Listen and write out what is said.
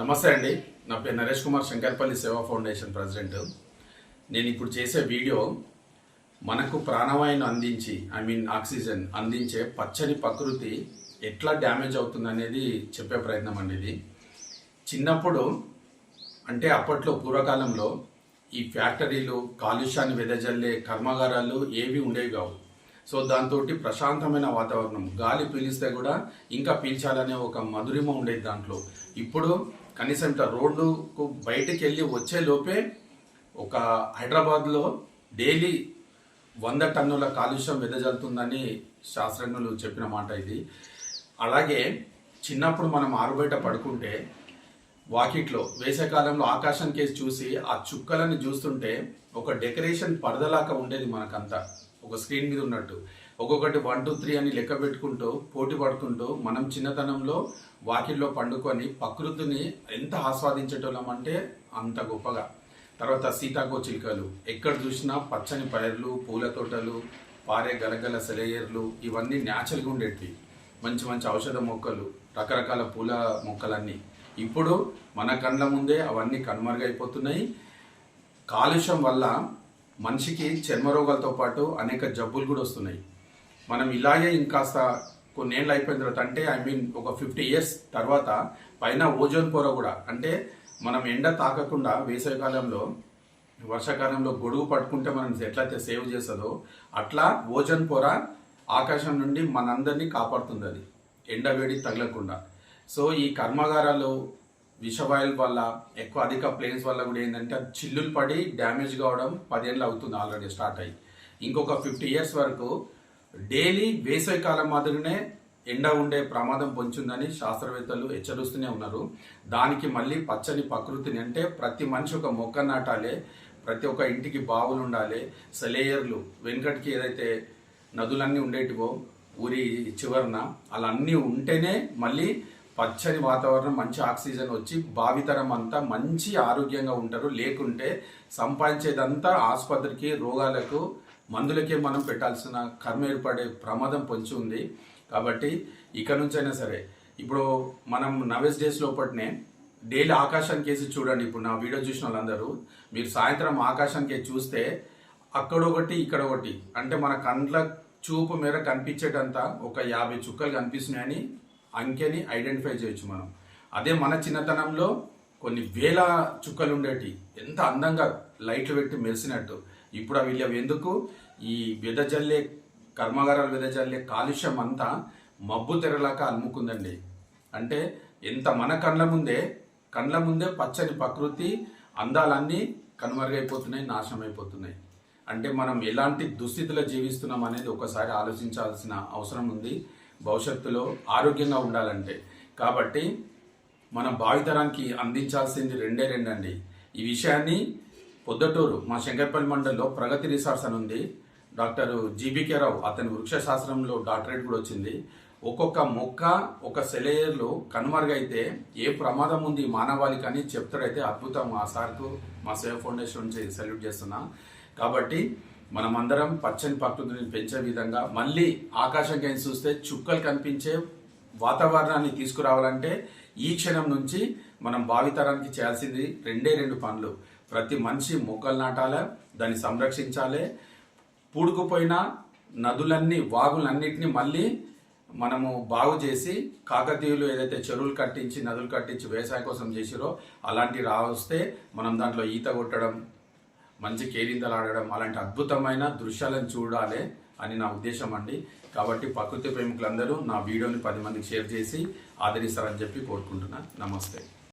నమస్తే అండి. నా పేరు నరేష్ కుమార్ శంకర్పల్లి సేవా ఫౌండేషన్ ప్రెసిడెంట్. నేను ఇప్పుడు చేసే వీడియో మనకు ప్రాణవాయును అందించి ఐ మీన్ ఆక్సిజన్ అందించే పచ్చని ప్రకృతి ఎట్లా డ్యామేజ్ అవుతుంది అనేది చెప్పే ప్రయత్నం అండి ఇది. చిన్నప్పుడు అంటే అప్పట్లో పూర్వకాలంలో ఈ ఫ్యాక్టరీలు కాలుష్యాన్ని వెదజల్లే కర్మాగారాలు ఏవి ఉండేవి కావు. సో దాంతో ప్రశాంతమైన వాతావరణం గాలి పీలిస్తే కూడా ఇంకా పీల్చాలనే ఒక మధురిమ ఉండేది దాంట్లో. ఇప్పుడు కనీసం ఇట్లా రోడ్డుకు బయటికి వెళ్ళి వచ్చే లోపే ఒక హైదరాబాద్లో డైలీ వంద టన్నుల కాలుష్యం వెదజల్లుతుందని శాస్త్రజ్ఞులు చెప్పిన మాట ఇది. అలాగే చిన్నప్పుడు మనం ఆరుబయట పడుకుంటే వాకిట్లో వేసవికాలంలో ఆకాశం కేసి చూసి ఆ చుక్కలను చూస్తుంటే ఒక డెకరేషన్ పరదలాగా ఉండేది మనకంతా. ఒక స్క్రీన్ మీద ఉన్నట్టు. ఒక్కొక్కటి వన్ టూ త్రీ అని లెక్క పెట్టుకుంటూ పోటీ పడుకుంటూ మనం చిన్నతనంలో వాకిల్లో పండుకొని ప్రకృతిని ఎంత ఆస్వాదించేటోళ్ళం అంటే అంత గొప్పగా. తర్వాత సీతాకో చిలుకలు. ఎక్కడ చూసినా పచ్చని పైర్లు పూల తోటలు పారే గలగల సెలయేర్లు ఇవన్నీ న్యాచురల్గా ఉండేటివి. మంచి మంచి ఔషధ మొక్కలు రకరకాల పూల మొక్కలన్నీ. ఇప్పుడు మన కండ్ల ముందే అవన్నీ కనుమరుగైపోతున్నాయి. కాలుష్యం వల్ల మనిషికి చర్మ రోగాలతో పాటు అనేక జబ్బులు కూడా వస్తున్నాయి. మనం ఇలాగే ఇంకాస్త కొన్నేళ్ళు అయిపోయిన తర్వాత అంటే ఐ మీన్ ఒక ఫిఫ్టీ ఇయర్స్ తర్వాత పైన ఓజోన్ పొర కూడా అంటే మనం ఎండ తాకకుండా వేసవికాలంలో వర్షాకాలంలో గొడుగు పట్టుకుంటే మనం ఎట్లయితే సేవ్ చేస్తుందో అట్లా ఓజోన్ పొర ఆకాశం నుండి మనందరినీ కాపాడుతుంది అది ఎండ వేడి తగలకుండా. సో ఈ కర్మాగారాలు విషవాయుల వల్ల ఎక్కువ అధిక ప్లేన్స్ వల్ల కూడా ఏంటంటే అది చిల్లులు పడి డ్యామేజ్ కావడం పదేళ్ళు అవుతుంది ఆల్రెడీ స్టార్ట్ అయ్యి. ఇంకొక ఫిఫ్టీ ఇయర్స్ వరకు డైలీ వేసవి కాలం మాదిరినే ఎండ ఉండే ప్రమాదం పొంచుందని శాస్త్రవేత్తలు హెచ్చరిస్తూనే ఉన్నారు. దానికి మళ్ళీ పచ్చని ప్రకృతిని అంటే ప్రతి మనిషి ఒక మొక్క నాటాలి ప్రతి ఒక్క ఇంటికి బావులు ఉండాలి సెలేయర్లు వెనుకటికి ఏదైతే నదులన్నీ ఉండేటివో ఊరి చివరన అలా అన్నీ ఉంటేనే మళ్ళీ పచ్చని వాతావరణం మంచి ఆక్సిజన్ వచ్చి భావితరం అంతా మంచి ఆరోగ్యంగా ఉంటారు. లేకుంటే సంపాదించేదంతా ఆసుపత్రికి రోగాలకు మందులకే మనం పెట్టాల్సిన కర్మ ఏర్పడే ప్రమాదం పొంచి ఉంది. కాబట్టి ఇక నుంచైనా సరే ఇప్పుడు మనం నవేస్ డేస్ లోపటినే డైలీ ఆకాశానికి వేసి చూడండి. ఇప్పుడు నా వీడియో చూసిన వాళ్ళందరూ మీరు సాయంత్రం ఆకాశానికి చూస్తే అక్కడ ఒకటి ఇక్కడ ఒకటి అంటే మన కండ్ల చూపు మేర కనిపించేటంత ఒక యాభై చుక్కలు కనిపిస్తున్నాయని అంకెని ఐడెంటిఫై చేయొచ్చు మనం. అదే మన చిన్నతనంలో కొన్ని వేల చుక్కలు ఉండేటి ఎంత అందంగా లైట్లు పెట్టి మెరిసినట్టు. ఇప్పుడు అవి ఎందుకు? ఈ వెదజల్లే కర్మాగారాలు వెదజల్లే కాలుష్యం అంతా మబ్బు తెరలాగా అలుముకుందండి. అంటే ఎంత మన కండ్ల ముందే కండ్ల ముందే పచ్చని ప్రకృతి అందాలన్నీ కనుమరుగైపోతున్నాయి నాశనం అయిపోతున్నాయి అంటే మనం ఎలాంటి దుస్థితిలో జీవిస్తున్నాం అనేది ఒకసారి ఆలోచించాల్సిన అవసరం ఉంది. భవిష్యత్తులో ఆరోగ్యంగా ఉండాలంటే. కాబట్టి మన భావితరానికి అందించాల్సింది రెండే రెండండి. ఈ విషయాన్ని పొద్దుటూరు మా శంకర్పల్లి మండలిలో ప్రగతి రిసార్ట్స్ అని ఉంది. డాక్టర్ జీబీకే రావు అతని వృక్షశాస్త్రంలో డాక్టరేట్ కూడా వచ్చింది. ఒక్కొక్క మొక్క ఒక సెలయర్లు కనుమరుగైతే ఏ ప్రమాదం ఉంది మానవాళికి అని చెప్తాడైతే అద్భుతం. ఆ సార్కు మా సేవ ఫౌండేషన్ నుంచి సెల్యూట్ చేస్తున్నా. కాబట్టి మనమందరం పచ్చని ప్రకృతిని పెంచే విధంగా మళ్ళీ ఆకాశం కైనా చూస్తే చుక్కలు కనిపించే వాతావరణాన్ని తీసుకురావాలంటే ఈ క్షణం నుంచి మనం భావితరానికి చేయాల్సింది రెండే రెండు పనులు. ప్రతి మనిషి మొక్కలు నాటాలి దాన్ని సంరక్షించాలి. పూడుకుపోయిన నదులన్నీ వాగులన్నిటిని మళ్ళీ మనము బాగు చేసి కాకతీయులు ఏదైతే చెరువులు కట్టించి నదులు కట్టించి వ్యవసాయం కోసం చేసిరో అలాంటివి రావస్తే మనం దాంట్లో ఈత కొట్టడం మంచి కేరింతలు ఆడడం అలాంటి అద్భుతమైన దృశ్యాలను చూడాలి అని నా ఉద్దేశం అండి. కాబట్టి ప్రకృతి ప్రేమికులందరూ నా వీడియోని పది మందికి షేర్ చేసి ఆదరిస్తారని చెప్పి కోరుకుంటున్నాను నమస్తే.